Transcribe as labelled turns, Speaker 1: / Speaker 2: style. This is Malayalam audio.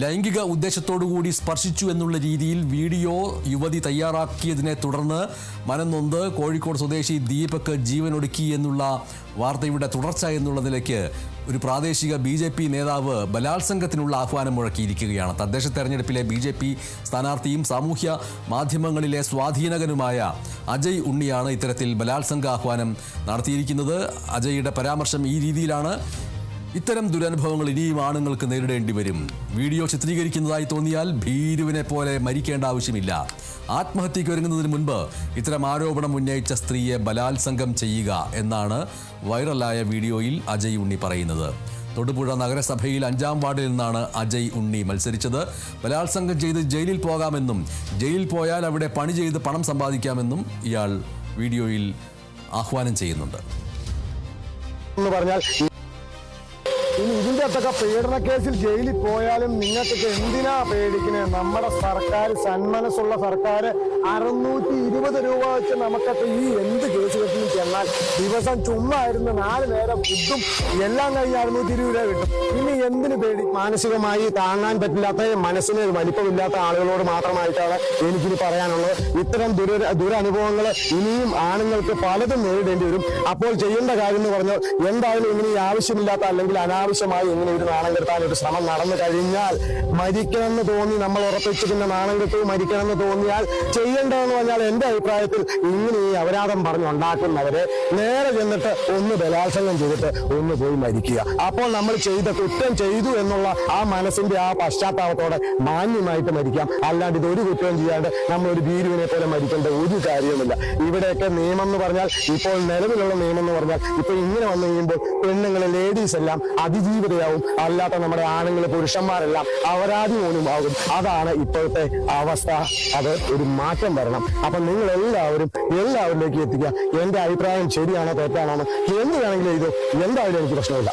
Speaker 1: ലൈംഗിക ഉദ്ദേശത്തോടുകൂടി സ്പർശിച്ചു എന്നുള്ള രീതിയിൽ വീഡിയോ യുവതി തയ്യാറാക്കിയതിനെ തുടർന്ന് മനംനൊന്ത് കോഴിക്കോട് സ്വദേശി ദീപക് ജീവനൊടുക്കി എന്നുള്ള വാർത്തയുടെ തുടർച്ച എന്നുള്ള നിലയ്ക്ക് ഒരു പ്രാദേശിക ബി ജെ പി നേതാവ് ബലാത്സംഗത്തിനുള്ള ആഹ്വാനം മുഴക്കിയിരിക്കുകയാണ്. തദ്ദേശ തെരഞ്ഞെടുപ്പിലെ ബി ജെ പി സ്ഥാനാർത്ഥിയും സാമൂഹ്യ മാധ്യമങ്ങളിലെ സ്വാധീനകനുമായ അജയ് ഉണ്ണിയാണ് ഇത്തരത്തിൽ ബലാത്സംഗ ആഹ്വാനം നടത്തിയിരിക്കുന്നത്. അജയ്യുടെ പരാമർശം ഈ രീതിയിലാണ്. ഇത്തരം ദുരനുഭവങ്ങൾ ഇനിയും ആണുങ്ങൾക്ക് നേരിടേണ്ടി വരും. വീഡിയോ ചിത്രീകരിക്കുന്നതായി തോന്നിയാൽ ഭീരുവിനെ പോലെ മരിക്കേണ്ട ആവശ്യമില്ല. ആത്മഹത്യയ്ക്ക് ഒരുങ്ങുന്നതിന് മുൻപ് ഇത്തരം ആരോപണം ഉന്നയിച്ച സ്ത്രീയെ ബലാത്സംഗം ചെയ്യുക എന്നാണ് വൈറലായ വീഡിയോയിൽ അജയ് ഉണ്ണി പറയുന്നത്. തൊടുപുഴ നഗരസഭയിൽ അഞ്ചാം വാർഡിൽ നിന്നാണ് അജയ് ഉണ്ണി മത്സരിച്ചത്. ബലാത്സംഗം ചെയ്ത് ജയിലിൽ പോകാമെന്നും ജയിലിൽ പോയാൽ അവിടെ പണി ചെയ്ത് പണം സമ്പാദിക്കാമെന്നും ഇയാൾ വീഡിയോയിൽ ആഹ്വാനം ചെയ്യുന്നുണ്ട്.
Speaker 2: എന്ന് പറഞ്ഞാൽ ഇനി ഇതിന്റെ അത്തൊക്കെ കേസിൽ ജയിലിൽ പോയാലും നിങ്ങൾക്കൊക്കെ എന്തിനാ പേടിക്കണേ? നമ്മുടെ സർക്കാർ സന്മനസ്സുള്ള സർക്കാർ അറുന്നൂറ്റി ഇരുപത് രൂപ വെച്ച് നമുക്കൊക്കെ ഈ എന്ത് കേസ് കെട്ടിയും ചെന്നാൽ ദിവസം ചുമ്മാ ഇരുന്ന് നാല് നേരം ഫുഡും എല്ലാം കഴിഞ്ഞ് അറുന്നൂറ്റി ഇരുപത് രൂപ കിട്ടും. ഇനി എന്തിനു പേടി? മാനസികമായി താങ്ങാൻ പറ്റില്ലാത്ത മനസ്സിന് വലിപ്പമില്ലാത്ത ആളുകളോട് മാത്രമായിട്ടാണ് എനിക്കിനി പറയാനുള്ളത്. ഇത്തരം ദുര ദുരനുഭവങ്ങൾ ഇനിയും ആണുങ്ങൾക്ക് പലതും നേരിടേണ്ടി വരും. അപ്പോൾ ചെയ്യേണ്ട കാര്യം എന്ന് പറഞ്ഞാൽ എന്തായാലും ഇങ്ങനെ ആവശ്യമില്ലാത്ത അല്ലെങ്കിൽ അനാവശ്യമായി ഇങ്ങനെ ഒരു നാണം കെടുത്താൻ ഒരു ശ്രമം നടന്നു കഴിഞ്ഞാൽ മരിക്കണമെന്ന് തോന്നി നമ്മൾ ഉറപ്പിച്ച് പിന്നെ നാണം കെട്ടു മരിക്കണമെന്ന് തോന്നിയാൽ ചെയ്യേണ്ടതെന്ന് പറഞ്ഞാൽ എന്റെ അഭിപ്രായത്തിൽ ഇങ്ങനെ ഈ അപരാധം പറഞ്ഞുണ്ടാക്കുന്നവരെ നേരെ ചെന്നിട്ട് ഒന്ന് ബലാത്സംഗം ചെയ്തിട്ട് ഒന്ന് പോയി മരിക്കുക. അപ്പോൾ നമ്മൾ ചെയ്ത കുറ്റം ചെയ്തു എന്നുള്ള ആ മനസ്സിന്റെ ആ പശ്ചാത്താപത്തോടെ മാന്യമായിട്ട് മരിക്കാം. അല്ലാണ്ട് ഇത് ഒരു കുറ്റവും ചെയ്യാണ്ട് നമ്മൾ ഒരു ഭീരുവിനെ പോലെ മരിക്കേണ്ട ഒരു കാര്യവുമില്ല. ഇവിടെയൊക്കെ നിയമം എന്ന് പറഞ്ഞാൽ ഇപ്പോൾ നിലവിലുള്ള നിയമം എന്ന് പറഞ്ഞാൽ ഇപ്പൊ ഇങ്ങനെ വന്നു കഴിയുമ്പോൾ പെണ്ണുങ്ങളെ ലേഡീസ് എല്ലാം അതിജീവിതയാവും. അല്ലാത്ത നമ്മുടെ ആണുങ്ങൾ പുരുഷന്മാരെല്ലാം അവരാതി മൂലമാകും അതാണ് ഇപ്പോഴത്തെ അവസ്ഥ. അത് ഒരു മാറ്റം വരണം. അപ്പൊ നിങ്ങൾ എല്ലാവരും എല്ലാവരിലേക്ക് എത്തിക്കുക. എന്റെ അഭിപ്രായം ശരിയാണോ തെറ്റാണോ എന്ന്. വേണമെങ്കിലും ഇത്. എന്തായാലും എനിക്ക് പ്രശ്നമില്ല.